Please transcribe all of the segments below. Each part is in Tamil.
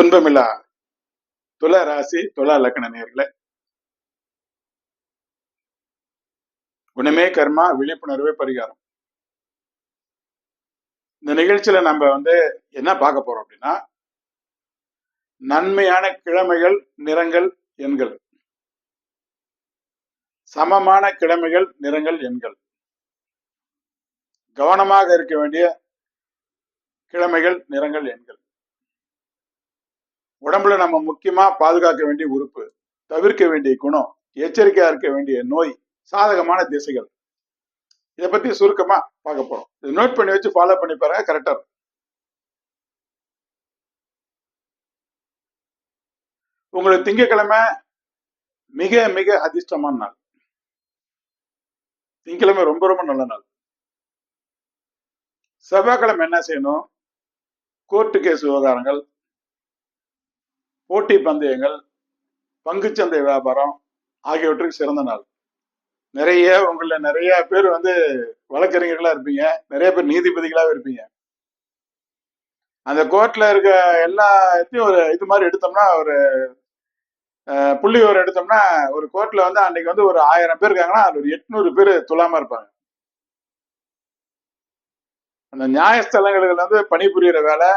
துன்பமில்லா துலா ராசி துலா லக்கண நேர்ல குணமே கர்மா விழிப்புணர்வே பரிகாரம். இந்த நிகழ்ச்சியில நம்ம வந்து என்ன பார்க்க போறோம் அப்படின்னா நன்மையான கிழமைகள் நிறங்கள் எண்கள். சமமான கிழமைகள் நிறங்கள் எண்கள். கவனமாக இருக்க வேண்டிய கிழமைகள் நிறங்கள் எண்கள். உடம்புல நம்ம முக்கியமா பாதுகாக்க வேண்டிய உறுப்பு தவிர்க்க வேண்டிய குணம் எச்சரிக்கையா இருக்க வேண்டிய நோய் சாதகமான திசைகள். இதை பத்தி சுருக்கமா பார்க்க போறோம். இது நோட் பண்ணி வச்சு ஃபாலோ பண்ணி பாருங்க கரெக்டா இருக்கும். உங்களுக்கு திங்கக்கிழமை மிக மிக அதிர்ஷ்டமான நாள். திங்கக்கிழமை ரொம்ப ரொம்ப நல்ல நாள். செவ்வாய்க்கிழமை என்ன செய்யணும்? கோர்ட்டு கேஸ் விவகாரங்கள் போட்டி பந்தயங்கள் பங்குச்சந்தை வியாபாரம் ஆகியவற்றுக்கு சிறந்த நாள். நிறைய உங்களில் நிறைய பேர் வந்து வழக்கறிஞர்களாக இருப்பீங்க. நிறைய பேர் நீதிபதிகளாகவே இருப்பீங்க. அந்த கோர்ட்ல இருக்க எல்லாத்தையும் ஒரு இது மாதிரி எடுத்தோம்னா ஒரு புள்ளி ஒரு எடுத்தோம்னா ஒரு கோர்ட்ல வந்து அன்னைக்கு வந்து ஒரு ஆயிரம் பேர் இருக்காங்கன்னா அது ஒரு எட்நூறு பேர் துலாம இருப்பாங்க. அந்த நியாயஸ்தலங்களுக்கு வந்து பணிபுரியிற வேலை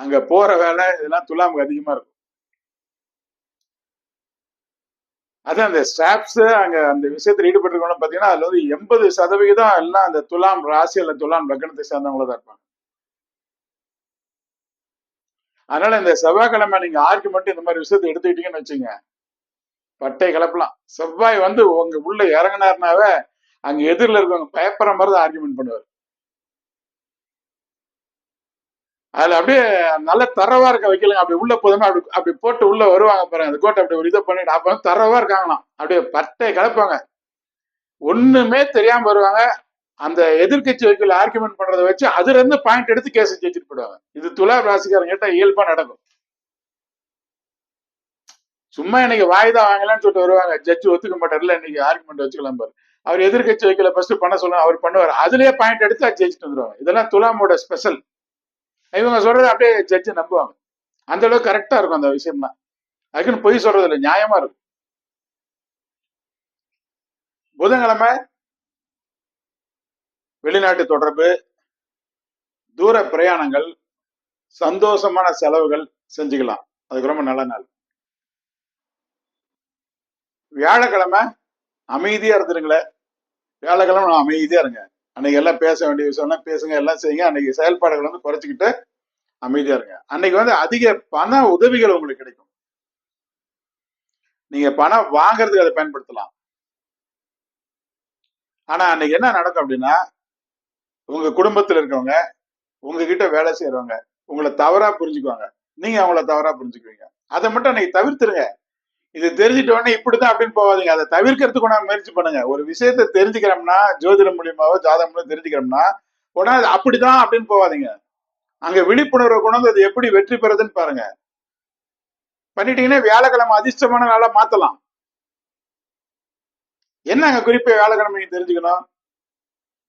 அங்க போற வேலை இதெல்லாம் துலாமுக்கு அதிகமா இருக்கும். அது அந்த ஸ்டாப்ஸ் அங்க அந்த விஷயத்துல ஈடுபட்டிருக்கவங்க பாத்தீங்கன்னா அதுல வந்து எண்பது சதவிகிதம் எல்லாம் அந்த துலாம் ராசி அல்ல துலாம் லக்னத்தை சேர்ந்தவங்கள தான் இருப்பாங்க. அதனால இந்த செவ்வாய்க்கிழமை நீங்க ஆர்குமெண்ட் இந்த மாதிரி விஷயத்தை எடுத்துக்கிட்டீங்கன்னு வச்சுங்க பட்டை கிளப்பலாம் செவ்வாய் வந்து உங்க உள்ள இறங்கினாருனாவே அங்க எதிரில் இருக்கவங்க பயப்படுற மாதிரி தான் ஆர்குமெண்ட் பண்ணுவார். அதுல அப்படியே நல்ல தரவா இருக்க வைக்கலங்க. அப்படி உள்ள போதுமே அப்படி அப்படி போட்டு உள்ள வருவாங்க பாருங்க. அந்த கோட்டை அப்படி ஒரு இதை பண்ணிட்டு அப்ப தரவா இருக்காங்களாம். அப்படியே பட்டை கலப்பாங்க. ஒண்ணுமே தெரியாம வருவாங்க. அந்த எதிர்க்கட்சி வைக்கல ஆர்குமெண்ட் பண்றதை வச்சு அதுல இருந்து பாயிண்ட் எடுத்து கேஸ் ஜெயிச்சுட்டு போயிடுவாங்க. இது துலா ராசிக்காரங்க கிட்ட இயல்பா நடக்கும். சும்மா இன்னைக்கு வாய்தா வாங்கலாம்னு சொல்லிட்டு வருவாங்க. ஜட்ஜ் ஒத்துக்க மாட்டார்ல இன்னைக்கு ஆர்குமெண்ட் வச்சுக்கலாம் பாரு. அவர் எதிர்க்கட்சி வைக்கல ஃபர்ஸ்ட் பண்ண சொல்லுவாங்க அவர் பண்ணுவார். அதுலயே பாயிண்ட் எடுத்து அது ஜெயிச்சுட்டு வந்துருவாங்க. இதெல்லாம் துலாமோட ஸ்பெஷல் இவங்க சொல்றது அப்படியே ஜட்ஜு நம்புவாங்க. அந்த அளவுக்கு கரெக்டா இருக்கும் அந்த விஷயம்னா அதுக்குன்னு பொய் சொல்றது இல்லை நியாயமா இருக்கும். புதன்கிழமை வெளிநாட்டு தொடர்பு தூர பிரயாணங்கள் சந்தோஷமான செலவுகள் செஞ்சுக்கலாம். அதுக்கு ரொம்ப நல்ல நாள். வியாழக்கிழமை அமைதியா இருந்துருங்களேன். வியாழக்கிழமை அமைதியா இருங்க. அன்னைக்கு எல்லாம் பேச வேண்டிய விஷயம்லாம் பேசுங்க எல்லாம் செய்யுங்க. அன்னைக்கு செயல்பாடுகள் வந்து குறைச்சிக்கிட்டு அமைதியா இருங்க. அன்னைக்கு வந்து அதிக பண உதவிகள் உங்களுக்கு கிடைக்கும். நீங்க பணம் வாங்குறதுக்கு அதை பயன்படுத்தலாம். ஆனா அன்னைக்கு என்ன நடக்கும் அப்படின்னா உங்க குடும்பத்துல இருக்கவங்க உங்ககிட்ட வேலை செய்யறவங்க உங்களை தவறா புரிஞ்சுக்குவாங்க. நீங்க அவங்கள தவறா புரிஞ்சுக்குவீங்க. அதை மட்டும் அன்னைக்கு தவிர்த்துருங்க. இது தெரிஞ்சிட்டோடனே இப்படிதான் அப்படின்னு போவாதீங்க அதை தவிர்க்கிறதுக்கு நான் முயற்சி பண்ணுங்க. ஒரு விஷயத்த தெரிஞ்சுக்கிறோம்னா ஜோதிடம் மூலியமாவோ ஜாதகம் மூலியம் தெரிஞ்சுக்கிறோம்னா உடனே அது அப்படிதான் அப்படின்னு போவாதீங்க அங்க விழிப்புணர்வை கொண்டு அது எப்படி வெற்றி பெறுதுன்னு பாருங்க. பண்ணிட்டீங்கன்னா வியாழக்கிழமை அதிர்ஷ்டமான நாளா மாத்தலாம். என்ன அங்க குறிப்பை வியாழக்கிழமை நீங்க தெரிஞ்சுக்கணும்?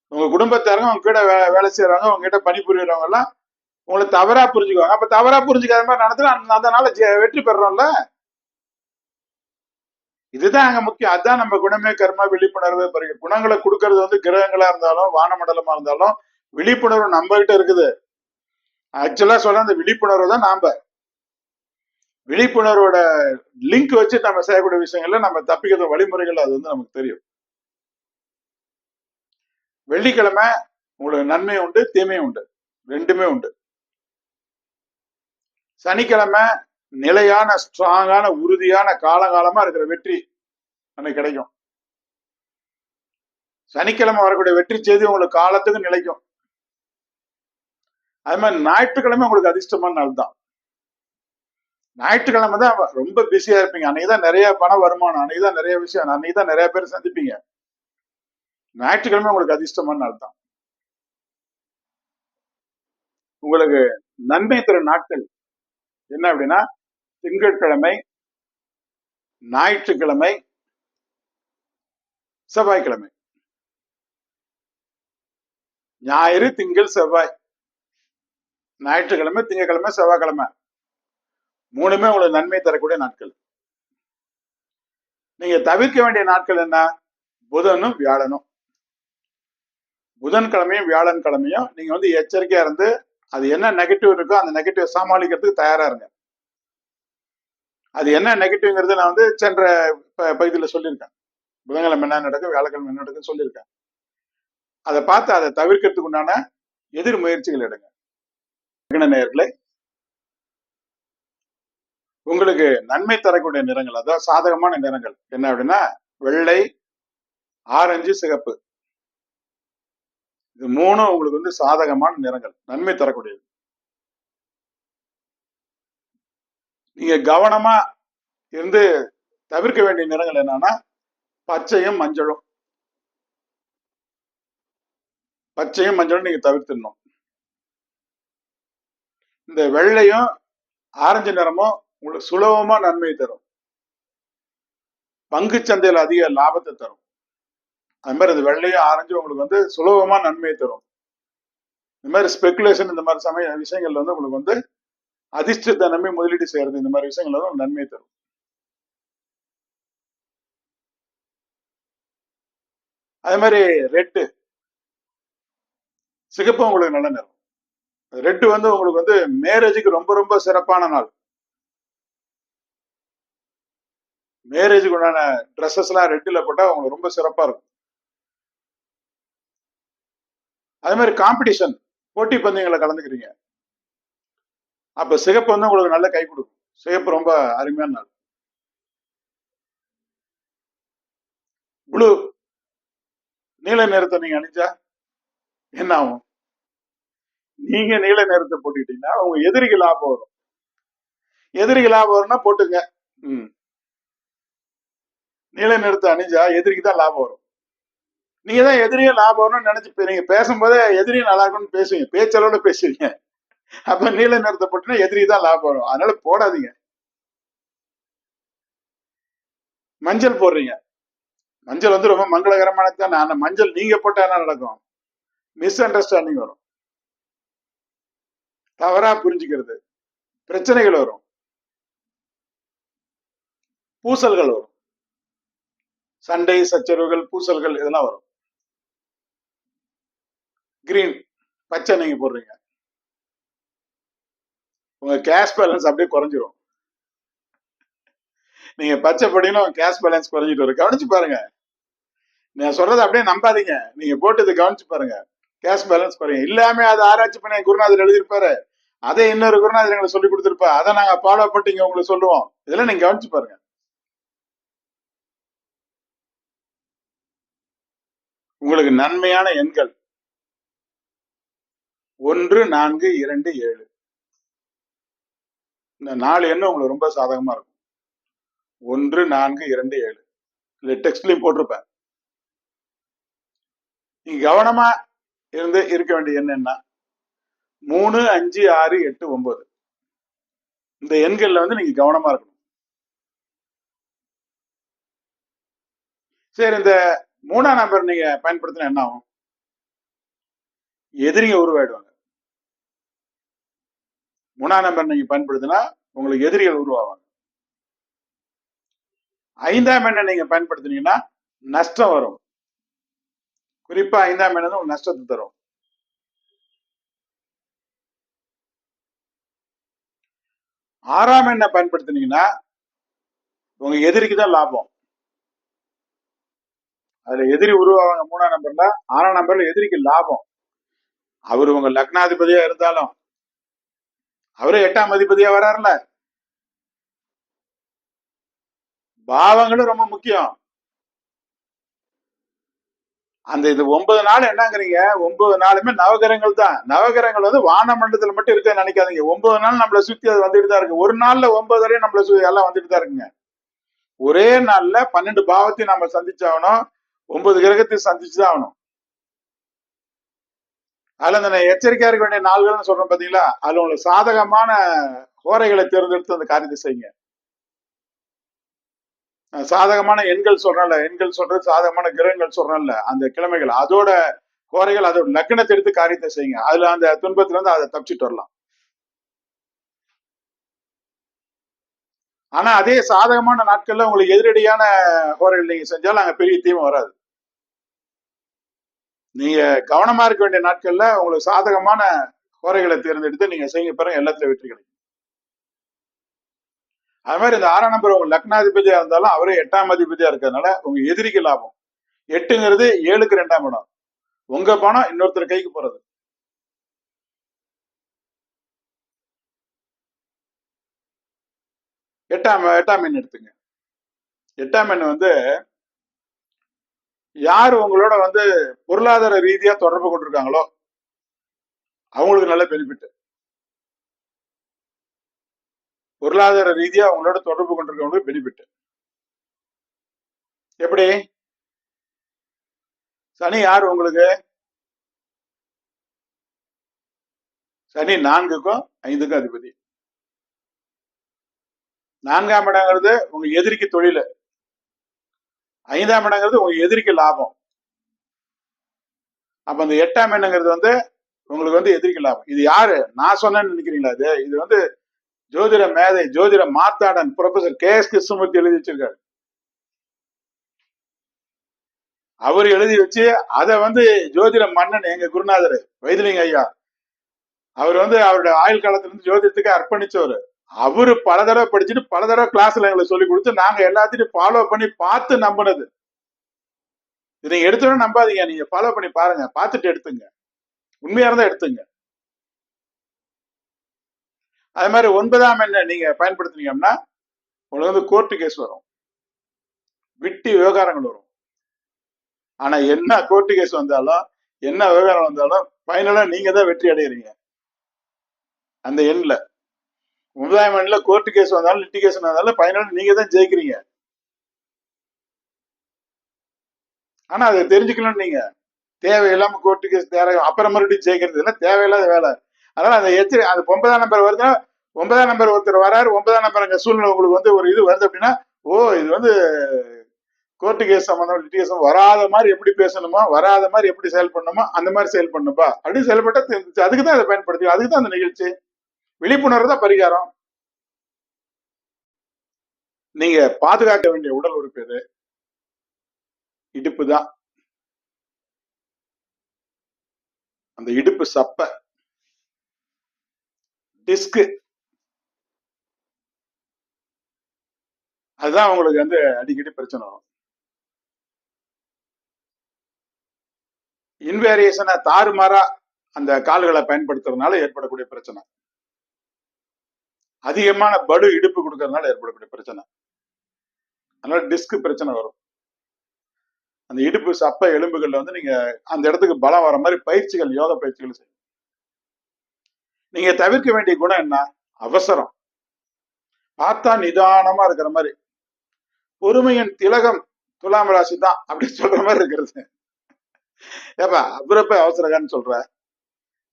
உங்க குடும்பத்தாருங்க உங்க கூட வே- வேலை செய்யறவங்க உங்ககிட்ட பணி பணிபுரியறவங்க எல்லாம் உங்களை தவறா புரிஞ்சுக்குவாங்க. அப்ப தவறா புரிஞ்சுக்காத மாதிரி நடத்தினா அந்த- அந்த நாள ஜெ- வெற்றி பெறோம்ல இதுதான் அங்க முக்கியம். அதான் நம்ம குணமே கர்மா விழிப்புணர்வு குணங்களை கொடுக்கறது வந்து கிரகங்களா இருந்தாலும் வானமண்டலமா இருந்தாலும் விழிப்புணர்வு நம்ம கிட்ட இருக்குது ஆக்சுவலா சொல்ல அந்த விழிப்புணர்வு தான் நாம. விழிப்புணர்வோட லிங்க் வச்சு நம்ம செய்யக்கூடிய விஷயங்கள்ல நம்ம தப்பிக்கிற வழிமுறைகள் அது வந்து நமக்கு தெரியும். வெள்ளிக்கிழமை உங்களுக்கு நன்மை உண்டு தீமையும் உண்டு. ரெண்டுமே உண்டு. சனிக்கிழமை நிலையான ஸ்ட்ராங்கான உறுதியான காலகாலமா இருக்கிற வெற்றி அன்னைக்கு கிடைக்கும். சனிக்கிழமை வரக்கூடிய வெற்றி செய்தி உங்களுக்கு காலத்துக்கு நிலைக்கும். அது மாதிரி ஞாயிற்றுக்கிழமை உங்களுக்கு அதிர்ஷ்டமான நாள் தான். ஞாயிற்றுக்கிழமை தான் ரொம்ப பிஸியா இருப்பீங்க. அன்னைக்கு தான் நிறைய பண வருமானம் அன்னைக்கு தான் நிறைய விஷயம் அன்னைக்கு தான் நிறைய பேர் சந்திப்பீங்க. ஞாயிற்றுக்கிழமை உங்களுக்கு அதிர்ஷ்டமான நாள் தான். உங்களுக்கு நன்மை தரும் நாட்கள் என்ன அப்படின்னா திங்கட்கிழமை ஞாயிற்றுக்கிழமை செவ்வாய்க்கிழமை. ஞாயிறு திங்கள் செவ்வாய். ஞாயிற்றுக்கிழமை திங்கக்கிழமை செவ்வாய்க்கிழமை. மூணுமே உங்களுக்கு நன்மை தரக்கூடிய நாட்கள். நீங்க தவிர்க்க வேண்டிய நாட்கள் என்ன? புதனும் வியாழனும். புதன்கிழமையும் வியாழன் கிழமையும் நீங்க வந்து எச்சரிக்கையா இருந்து அது என்ன நெகட்டிவ் இருக்கோ அந்த நெகட்டிவ் சமாளிக்கிறதுக்கு தயாரா இருங்க. அது என்ன நெகட்டிவ்ங்கிறது நான் வந்து சென்ற ப- பகுதியில சொல்லியிருக்கேன். புதன்கிழமை என்ன நடக்கும் வியாழக்கிழமை என்ன நடக்குன்னு சொல்லியிருக்கேன். அதை பார்த்து அதை தவிர்க்கிறதுக்கு உண்டான எதிர் முயற்சிகள் எடுங்க. லக்ன உங்களுக்கு நன்மை தரக்கூடிய நிறங்கள் அதாவது சாதகமான நிறங்கள் என்ன அப்படின்னா வெள்ளை ஆரஞ்சு சிகப்பு. இது மூணும் உங்களுக்கு வந்து சாதகமான நிறங்கள் நன்மை தரக்கூடியது. நீங்க கவனமா இருந்து தவிர்க்க வேண்டிய நிறங்கள் என்னன்னா பச்சையும் மஞ்சளும். பச்சையும் மஞ்சளும் நீங்க தவிர்த்திடணும். இந்த வெள்ளையும் ஆரஞ்சு நிறமும் உங்களுக்கு சுலபமா நன்மை தரும். பங்கு சந்தையில் அதிக லாபத்தை தரும். அது மாதிரி இந்த வெள்ளையும் ஆரஞ்சு உங்களுக்கு வந்து சுலபமா நன்மையை தரும். இந்த மாதிரி ஸ்பெகுலேஷன் இந்த மாதிரி சமய விஷயங்கள்ல வந்து உங்களுக்கு வந்து அதிர்ஷ்டத்தை நம்பி முதலீடு செய்யறது. இந்த மாதிரி விஷயங்கள் வந்து நன்மையை தரும். அதே மாதிரி ரெட்டு சிகப்பு உங்களுக்கு நல்ல நிறம் ரெட்டு வந்து உங்களுக்கு வந்து மேரேஜுக்கு ரொம்ப ரொம்ப சிறப்பான நாள். மேரேஜுக்கு உண்டான ட்ரெஸ்ஸஸ் எல்லாம் ரெட்டில் போட்டா உங்களுக்கு ரொம்ப சிறப்பா இருக்கும். அதே மாதிரி காம்படிஷன் போட்டி பந்தயங்களை கலந்துக்கிறீங்க. அப்ப சிகப்பு வந்து உங்களுக்கு நல்ல கை கொடுக்கும். சிகப்பு ரொம்ப அருமையான நாள். ப்ளூ. நீல நிறத்தை நீங்க அணிஞ்சா என்ன ஆகும்? நீங்க நீல நிறத்தை போட்டுக்கிட்டீங்கன்னா உங்க எதிரிக்கு லாபம் வரும். எதிரிக்கு லாபம் வரும்னா போட்டுங்க. ம். நீல நிறத்தை அணிஞ்சா எதிரிக்கு தான் லாபம் வரும். நீங்க தான் எதிரியே லாபம் வரும்னு நினைச்சு நீங்க பேசும்போதே எதிரியும் நல்லா இருக்கும்னு பேசுவீங்க. பேச்சளவுல பேசுவீங்க. அப்ப நீல நிறத்தை போட்டுனா எதிரி தான் லாபம் வரும். அதனால போடாதீங்க. மஞ்சள் போடுறீங்க. மஞ்சள் வந்து ரொம்ப மங்களகரமானது தான். ஆனா மஞ்சள் நீங்க போட்டா என்ன நடக்கும்? மிஸ் அண்டர்ஸ்டாண்டிங் வரும். தவறா புரிஞ்சுக்கிறது. பிரச்சனைகள் வரும். பூசல்கள் வரும். சண்டை சச்சரவுகள் பூசல்கள் இதெல்லாம் வரும். கிரீன் பச்சை நீங்க போடுறீங்க. உங்க கேஷ் பேலன்ஸ் அப்படியே குறைஞ்சிரும். நீங்க பச்சை போட்டீங்கன்னா உங்க கேஷ் பேலன்ஸ் குறைஞ்சிட்டு வரும். கவனிச்சு பாருங்க. நான் சொல்றதை அப்படியே நம்பாதீங்க. நீங்க போட்டது கவனிச்சு பாருங்க. கேஷ் பேலன்ஸ் குறையும். இல்லாம அதை ஆராய்ச்சி பண்ணி குருநாதர் எழுதியிருப்பாரு. அதை இன்னொரு குருநாதர் எங்களுக்கு சொல்லி கொடுத்துருப்பா அதை நாங்க ஃபாலோ பண்ணி இங்க உங்களுக்கு சொல்லுவோம். இதெல்லாம் நீங்க கவனிச்சு பாருங்க. உங்களுக்கு நன்மையான எண்கள். ஒன்று நான்கு இரண்டு ஏழு. இந்த நாலு எண்ணம் உங்களுக்கு ரொம்ப சாதகமா இருக்கும். ஒன்று நான்கு இரண்டு ஏழு. இல்லை டெக்ஸ்ட்லயும் போட்டிருப்பேன். நீங்க கவனமா இருந்து இருக்க வேண்டிய எண் என்ன? மூணு அஞ்சு ஆறு எட்டு ஒன்பது. இந்த எண்கள்ல வந்து நீங்க கவனமா இருக்கணும். சரி இந்த மூணாம் நம்பர் நீங்க பயன்படுத்தினா என்ன ஆகும்? எதிரிங்க உருவாயிடுவாங்க. மூணாம் நம்பர் நீங்க பயன்படுத்தினா உங்களுக்கு எதிரிகள் உருவாவாங்க. ஐந்தாம் எண்ணை நீங்க பயன்படுத்தினீங்கன்னா நஷ்டம் வரும். குறிப்பா ஐந்தாம் எண்ணம் உங்களுக்கு நஷ்டத்தை தரும். ஆறாம் எண்ணை பயன்படுத்தினீங்கன்னா உங்க எதிரிக்கு தான் லாபம். அதுல எதிரி உருவாவாங்க மூணாம் நம்பர்ல ஆறாம் நம்பர்ல எதிரிக்கு லாபம். அவர் உங்க லக்னாதிபதியா இருந்தாலும் அவரே எட்டாம் அதிபதியா வராருல. பாவங்களும் ரொம்ப முக்கியம். அந்த இது ஒன்பது நாள் என்னங்கிறீங்க? ஒன்பது நாளுமே நவகிரகங்கள் தான். நவகிரகங்கள் வந்து வான மண்டலத்துல மட்டும் இருக்க நினைக்காதீங்க. ஒன்பது நாள் நம்மள சுத்தி அது வந்துட்டு தான் இருக்கு. ஒரு நாள்ல ஒன்பது வரையும் நம்மள சுத்தி எல்லாம் வந்துட்டு தான் இருக்குங்க. ஒரே நாள்ல பன்னெண்டு பாவத்தையும் நம்ம சந்திச்சாகணும். ஒன்பது கிரகத்தையும் சந்திச்சு தான் ஆகணும். அதுல அந்த எச்சரிக்கையா இருக்க வேண்டிய நாள்கள்னு சொல்றேன் பாத்தீங்களா? அதுல உங்களுக்கு சாதகமான கோரைகளை தேர்ந்தெடுத்து அந்த காரியத்தை செய்யுங்க. சாதகமான எண்கள் சொல்றேன்ல எண்கள் சொல்றது சாதகமான கிரகங்கள் சொல்றேன்ல அந்த கிழமைகள் அதோட கோரைகள் அதோட லக்கணத்தை எடுத்து காரியத்தை செய்யுங்க. அதுல அந்த துன்பத்துல இருந்து அதை தப்பிச்சுட்டு வரலாம். ஆனா அதே சாதகமான நாட்கள்ல உங்களுக்கு எதிரடியான கோரைகள் நீங்க செஞ்சாலும் அங்க பெரிய தீமை வராது. நீங்க கவனமா இருக்க வேண்டிய நாட்கள்ல உங்களுக்கு சாதகமான குறைகளை தேர்ந்தெடுத்து நீங்க செய்ய பிறகு எல்லாத்துலயும் வெற்றி கிடைக்கும். அது மாதிரி இந்த ஆறாம் நம்பர் உங்க லக்னாதிபதியா இருந்தாலும் அவரே எட்டாம் அதிபதியா இருக்கிறதுனால உங்க எதிரிக்கு லாபம். எட்டுங்கிறது ஏழுக்கு ரெண்டாம் இடம். உங்க பணம் இன்னொருத்தர் கைக்கு போறது. எட்டாம் எட்டாம் எண் எடுத்துங்க. எட்டாம் எண் வந்து யார் உங்களோட வந்து பொருளாதார ரீதியா தொடர்பு கொண்டிருக்காங்களோ அவங்களுக்கு நல்ல பெனிஃபிட் பொருளாதார ரீதியா அவங்களோட தொடர்பு கொண்டிருக்கவங்களுக்கு பெனிஃபிட் எப்படி? சனி யார் உங்களுக்கு? சனி நான்குக்கும் ஐந்துக்கும் அதிபதி. நான்காம் இடங்கிறது உங்க எதிரிக்கு தொழில. ஐந்தாம் இடங்கிறது உங்க எதிரிக்கு லாபம். அப்ப அந்த எட்டாம் எண்ணங்கிறது வந்து உங்களுக்கு வந்து எதிரிக்கு லாபம். இது யாரு? நான் சொன்னேன்னு நினைக்கிறீங்களா? இது இது வந்து ஜோதிட மேதை ஜோதிட மாத்தாடன் ப்ரொஃபசர் கே எஸ் கிருஷ்ணமூர்த்தி எழுதி வச்சிருக்காரு. அவர் எழுதி வச்சு அதை வந்து ஜோதிட மன்னன் எங்க குருநாதர் வைத்திலிங்க ஐயா அவர் வந்து அவருடைய ஆயுள் காலத்துல இருந்து ஜோதிடத்துக்கு அர்ப்பணிச்சவர். அவரு பல தடவை படிச்சுட்டு பல தடவை கிளாஸ்ல எங்களுக்கு சொல்லி கொடுத்து நாங்க எல்லாத்தையும் ஃபாலோ பண்ணி பார்த்து நம்பினது. இதை நீங்க எடுத்தோன்னு நம்பாதீங்க நீங்க ஃபாலோ பண்ணி பாருங்க பார்த்துட்டு எடுத்துங்க. உண்மையா இருந்தா எடுத்துங்க. அது மாதிரி ஒன்பதாம் எண்ணை நீங்க பயன்படுத்துனீங்கன்னா உங்களுக்கு வந்து கோர்ட்டு கேஸ் வரும். விட்டு விவகாரங்கள் வரும். ஆனா என்ன கோர்ட்டு கேஸ் வந்தாலும் என்ன விவகாரம் வந்தாலும் ஃபைனலா நீங்க தான் வெற்றி அடைகிறீங்க அந்த எண்ணில் ஒன்பதாம் எண்ணில் கோர்ட்டு கேஸ் வந்தாலும் லிட்டிகேஷன் வந்தாலும் ஃபைனலா நீங்க தான் ஜெயிக்கிறீங்க. ஆனா அதை தெரிஞ்சுக்கணும் நீங்க. தேவையில்லாம கோர்ட்டு கேஸ் தேவை அப்புறம் மறுபடியும் ஜெயிக்கிறது இல்லை தேவையில்லாத வேலை. அதனால அந்த எச்சரி அந்த ஒன்பதாம் நம்பர் வருதுன்னா ஒன்பதாம் நம்பர் ஒருத்தர் வராரு ஒன்பதாம் நம்பர் அங்க சூழ்நிலை உங்களுக்கு வந்து ஒரு இது வருது அப்படின்னா ஓ இது வந்து கோர்ட்டு கேஸ் சம்பந்தம் லிட்டிகேஷன் வராத மாதிரி எப்படி பேசணுமோ வராத மாதிரி எப்படி செயல் பண்ணணுமோ அந்த மாதிரி செயல் பண்ணுப்பா அப்படி செயல்பட்டா அதுக்கு தான் அதை பயன்படுத்தி அதுக்கு தான் அந்த நிகழ்ச்சி. விழிப்புணர்வு தான் பரிகாரம். நீங்க பாதுகாக்க வேண்டிய உடல் உறுப்பு எது? இடுப்பு தான் அந்த இடுப்பு சப்ப. டிஸ்கு. அதுதான் உங்களுக்கு வந்து அடிக்கடி பிரச்சனை வரும். இன்வேரியேஷனை தாறுமாறா அந்த கால்களை பயன்படுத்துறதுனால ஏற்படக்கூடிய பிரச்சனை. அதிகமான படு இடுப்பு கொடுக்கறதுனால ஏற்படக்கூடிய பிரச்சனை. அதனால டிஸ்க் பிரச்சனை வரும். அந்த இடுப்பு சப்ப எலும்புகள்ல வந்து நீங்க அந்த இடத்துக்கு பலம் வர மாதிரி பயிற்சிகள் யோக பயிற்சிகள் செய்யும் நீங்க தவிர்க்க வேண்டிய குணம் என்ன? அவசரம். பார்த்தா நிதானமா இருக்கிற மாதிரி. பொறுமையின் திலகம் துலாம் ராசி தான் அப்படி சொல்ற மாதிரி இருக்கிறது. ஏப்பா அப்புறப்ப அவசரகான்னு சொல்ற.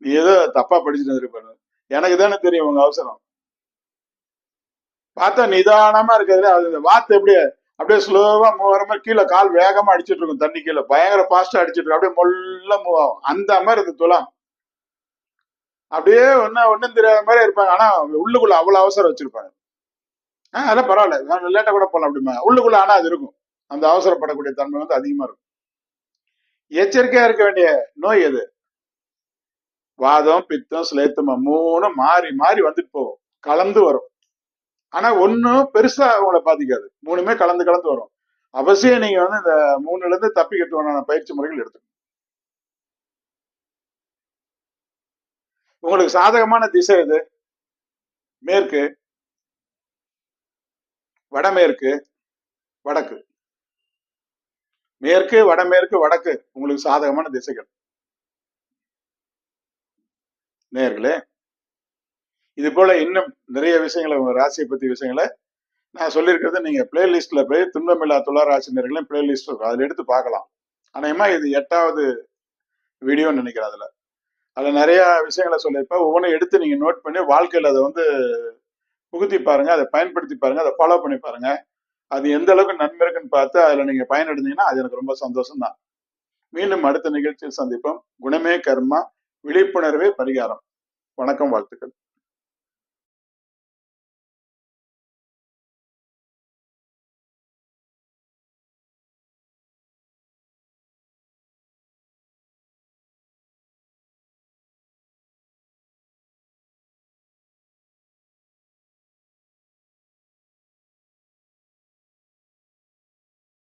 நீ ஏதோ தப்பா படிச்சுட்டு இருப்பாரு எனக்கு தானே தெரியும் உங்க அவசரம். பார்த்தா நிதானமா இருக்கிறதுல அது வாத்து எப்படியே அப்படியே ஸ்லோவா மூவ் ஆகிற மாதிரி கீழே கால் வேகமா அடிச்சிட்டு இருக்கும் தண்ணி கீழே. பயங்கர ஃபாஸ்டா அடிச்சிட்டு இருக்கும் அப்படியே மொல்ல மூவ் ஆகும். அந்த மாதிரி இருக்கு துலாம். அப்படியே ஒன்னும் ஒன்றும் தெரியாத மாதிரி இருப்பாங்க. ஆனா உள்ளுக்குள்ள அவ்வளவு அவசரம் வச்சிருப்பாங்க. ஆஹ் அதெல்லாம் பரவாயில்ல. லேட்டா கூட போகலாம் அப்படிமா. உள்ளுக்குள்ள ஆனா அது இருக்கும். அந்த அவசரப்படக்கூடிய தன்மை வந்து அதிகமா இருக்கும். எச்சரிக்கையா இருக்க வேண்டிய நோய் எது? வாதம் பித்தம் சிலேத்தமா மூணும் மாறி மாறி வந்துட்டு போகும். கலந்து வரும். ஆனா ஒன்னும் பெருசா அவங்கள பாதிக்காது. மூணுமே கலந்து கலந்து வரும். அவசியம் நீங்க வந்து இந்த மூணுல இருந்து தப்பிக்கட்டுவான பயிற்சி முறைகள் எடுத்துக்கணும். உங்களுக்கு சாதகமான திசை எது? மேற்கு. வடமேற்கு. வடக்கு. மேற்கு வடமேற்கு வடக்கு. உங்களுக்கு சாதகமான திசைகள். நேர்களே இது போல இன்னும் நிறைய விஷயங்களை உங்க ராசியை பத்தி விஷயங்களை நான் சொல்லியிருக்கிறது நீங்க பிளேலிஸ்ட்ல போய் துன்பமில்லா துளா ராசினர்களையும் பிளேலிஸ்ட் இருக்கும். அதில் எடுத்து பார்க்கலாம். அநேகமா இது எட்டாவது வீடியோன்னு நினைக்கிறேன் அதுல. அதுல நிறைய விஷயங்களை சொல்லியிருப்பேன். ஒவ்வொன்றும் எடுத்து நீங்க நோட் பண்ணி வாழ்க்கையில அதை வந்து புகுத்தி பாருங்க அதை பயன்படுத்தி பாருங்க அதை ஃபாலோ பண்ணி பாருங்க. அது எந்த அளவுக்கு நன்மை இருக்குன்னு பார்த்து அதுல நீங்க பயனடைந்தீங்கன்னா அது எனக்கு ரொம்ப சந்தோஷம் தான் மீண்டும் அடுத்த நிகழ்ச்சியில் சந்திப்போம். குணமே கர்மா விழிப்புணர்வே பரிகாரம். வணக்கம் வாழ்த்துக்கள்.